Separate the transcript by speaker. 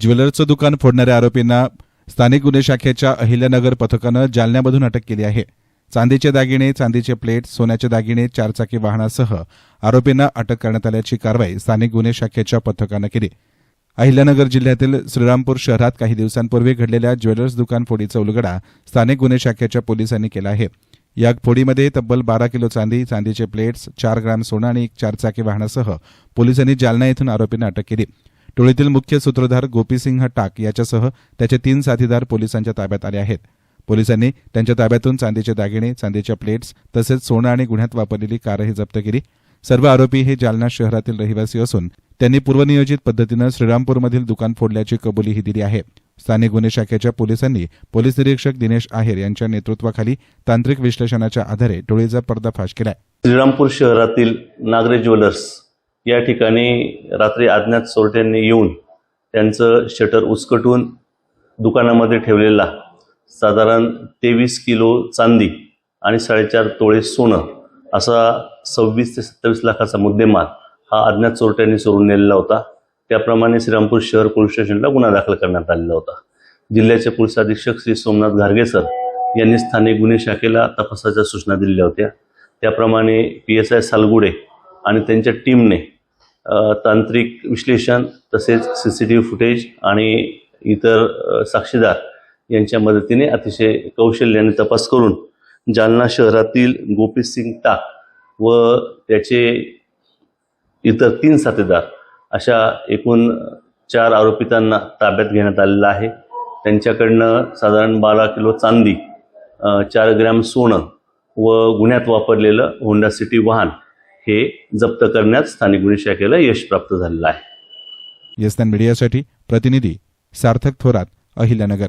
Speaker 1: ज्वेलर्सचं दुकान फोडणाऱ्या आरोपींना स्थानिक गुन्हे शाखेच्या अहिल्यानगर पथकानं जालन्यामधून अटक केली आहे. चांदीचे दागिने चांदीचे प्लेट सोन्याचे दागिने चारचाकी वाहनासह आरोपींना अटक करण्यात आल्याची कारवाई स्थानिक गुन्हे शाखेच्या पथकानं केली. अहिल्यानगर जिल्ह्यातील श्रीरामपूर शहरात काही दिवसांपूर्वी घडलेल्या ज्वेलर्स दुकान फोडीचा उलगडा स्थानिक गुन्हे शाखेच्या पोलिसांनी केला आहे. या फोडीमध्ये तब्बल बारा किलो चांदी चांदीचे प्लेट्स चार ग्राम सोनं आणि एक चारचाकी वाहनासह पोलिसांनी जालना येथून आरोपींना अटक केली. टोळीतील मुख्य सूत्रधार गोपीसिंह टाक याच्यासह त्याचे तीन साथीदार पोलिसांच्या ताब्यात आले आहेत. पोलिसांनी त्यांच्या ताब्यातून चांदीचे दागिने चांदीच्या प्लेट्स तसेच सोनं आणि गुन्ह्यात वापरलेली कारही जप्त केली. सर्व आरोपी हे जालना शहरातील रहिवासी असून त्यांनी पूर्वनियोजित पद्धतीनं श्रीरामपूरमधील दुकान फोडल्याची कबुलीही दिली आहे. स्थानिक गुन्हे शाखेच्या पोलिसांनी पोलीस निरीक्षक दिनेश आहेर यांच्या नेतृत्वाखाली तांत्रिक विश्लेषणाच्या आधारे टोळीचा पर्दाफाश केला
Speaker 2: श्रीरामपूर शहरातील नागरे ज्वेलर्स या ठिकाणी रात्री अज्ञात चोरट्यांनी येऊन त्यांचं शटर उचकटून दुकानामध्ये ठेवलेला साधारण तेवीस किलो चांदी आणि साडेचार तोळे सोनं असा सव्वीस ते सत्तावीस लाखाचा मुद्देमाल हा अज्ञात चोरट्यांनी चोरून नेलेला होता. त्याप्रमाणे श्रीरामपूर शहर पोलीस स्टेशनला गुन्हा दाखल करण्यात आलेला होता. जिल्ह्याचे पोलीस अधीक्षक श्री सोमनाथ घारगे सर यांनी स्थानिक गुन्हे शाखेला तपासाच्या सूचना दिल्या होत्या. त्याप्रमाणे पी एस आय सालगुडे आणि त्यांच्या टीमने तांत्रिक विश्लेषण तसेच C C T V footage आणि इतर साक्षीदार यांच्या मदतीने अतिशय कौशल्याने तपास करून जालना शहरातील गोपी सिंग टाक व त्याचे इतर तीन साथीदार अशा एकूण चार आरोपितांना ताब्यात घेण्यात आलेलं आहे. त्यांच्याकडनं साधारण बारा किलो चांदी चार ग्रॅम सोनं व गुन्ह्यात वापरलेलं होंडा सिटी वाहन हे जप्त करण्यात स्थानिक गुन्हे शाखेला यश प्राप्त झालेलं आहे.
Speaker 1: येस्तान मीडियासाठी प्रतिनिधी सार्थक थोरात अहिल्यानगर.